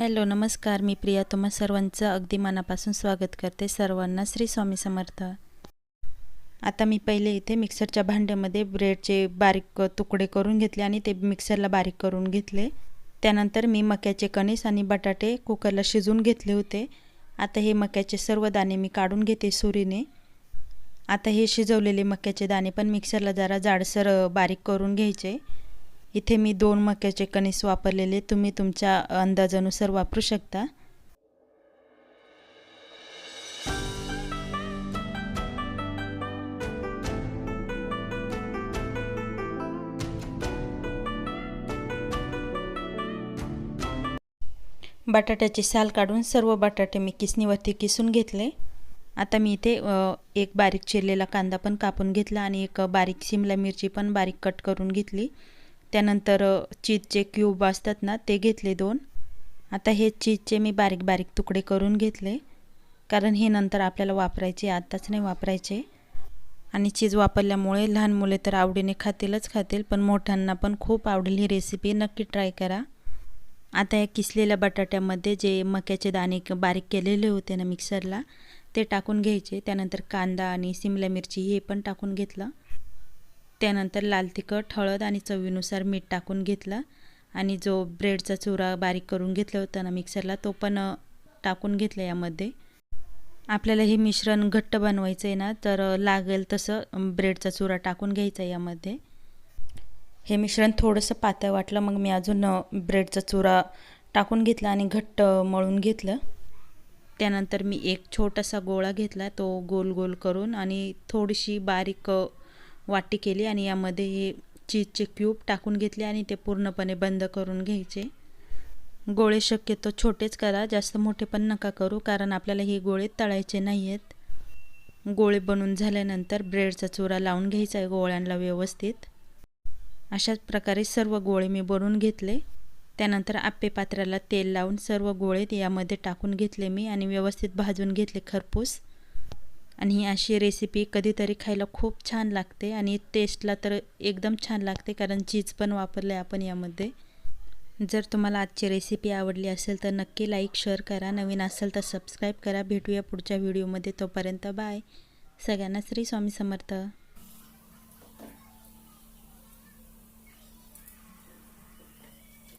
Hello नमस्कार. मी प्रिया तुम्हा सर्वांचं अगदी मनापासून स्वागत करते. सर्वांना श्री स्वामी समर्थ. आता मी पहिले इथे मिक्सरच्या भांड्यामध्ये ब्रेडचे बारीक तुकडे करून घेतले आणि ते मिक्सरला बारीक करून घेतले. त्यानंतर मी मक्याचे कणीस आणि बटाटे कुकरला शिजवून घेतले होते. आता हे मक्याचे सर्व दाणे मी काढून घेते सुरीने. आता हे शिजवलेले मक्याचे दाणे पण मिक्सरला जरा जाडसर बारीक करून घ्यायचे. इथे मी दोन मक्याचे कणीस वापरलेले तुम्ही तुमच्या अंदाजानुसार वापरू शकता. बटाट्याची साल काढून सर्व बटाटे मी किसणीवरती किसून घेतले. आता मी इथे एक बारीक चिरलेला कांदा पण कापून घेतला आणि एक बारीक शिमला मिरची पण बारीक कट करून घेतली. त्यानंतर चीजचे क्यूब असतात ना ते घेतले दोन. आता हे चीजचे मी बारीक बारीक तुकडे करून घेतले. कारण हे नंतर आपल्याला वापरायचे आत्ताच नाही वापरायचे. आणि चीज वापरल्यामुळे लहान मुले तर आवडीने खातीलच खातील पण मोठ्यांना पण खूप आवडेल ही रेसिपी नक्की ट्राय करा. आता या किसलेल्या बटाट्यामध्ये जे मक्याचे दाणे बारीक केलेले होते ना मिक्सरला ते टाकून घ्यायचे. त्यानंतर कांदा आणि सिमला मिरची हे पण टाकून घेतलं. त्यानंतर लाल तिखट हळद आणि चवीनुसार मीठ टाकून घेतलं आणि जो ब्रेडचा चुरा बारीक करून घेतला होता ना मिक्सरला तो पण टाकून घेतला यामध्ये. आपल्याला हे मिश्रण घट्ट बनवायचं आहे ना तर लागेल तसं ब्रेडचा चुरा टाकून घ्यायचा यामध्ये. हे मिश्रण थोडंसं पातळ वाटलं मग मी अजून ब्रेडचा चुरा टाकून घेतला आणि घट्ट मळून घेतलं. त्यानंतर मी एक छोटासा गोळा घेतला तो गोल गोल करून आणि थोडीशी बारीक वाटी केली आणि यामध्ये हे चीजचे क्यूब टाकून घेतले आणि ते पूर्णपणे बंद करून घ्यायचे. गोळे शक्यतो छोटेच करा जास्त मोठे पण नका करू कारण आपल्याला हे गोळे तळायचे नाही आहेत गोळे बनून झाल्यानंतर ब्रेडचा चुरा लावून घ्यायचा आहे गोळ्यांना व्यवस्थित. अशाच प्रकारे सर्व गोळे मी बनवून घेतले. त्यानंतर आप्पे पात्राला तेल लावून सर्व गोळे यामध्ये टाकून घेतले मी आणि व्यवस्थित भाजून घेतले खरपूस. आणि ही अशी रेसिपी कधीतरी खायला खूप छान लागते आणि टेस्टला तर एकदम छान लागते कारण चीज पण वापरलं आहे आपण यामध्ये. जर तुम्हाला आजची रेसिपी आवडली असेल तर नक्की लाईक शेअर करा. नवीन असेल तर सबस्क्राईब करा. भेटूया पुढच्या व्हिडिओमध्ये तोपर्यंत बाय सगळ्यांना श्री स्वामी समर्थ.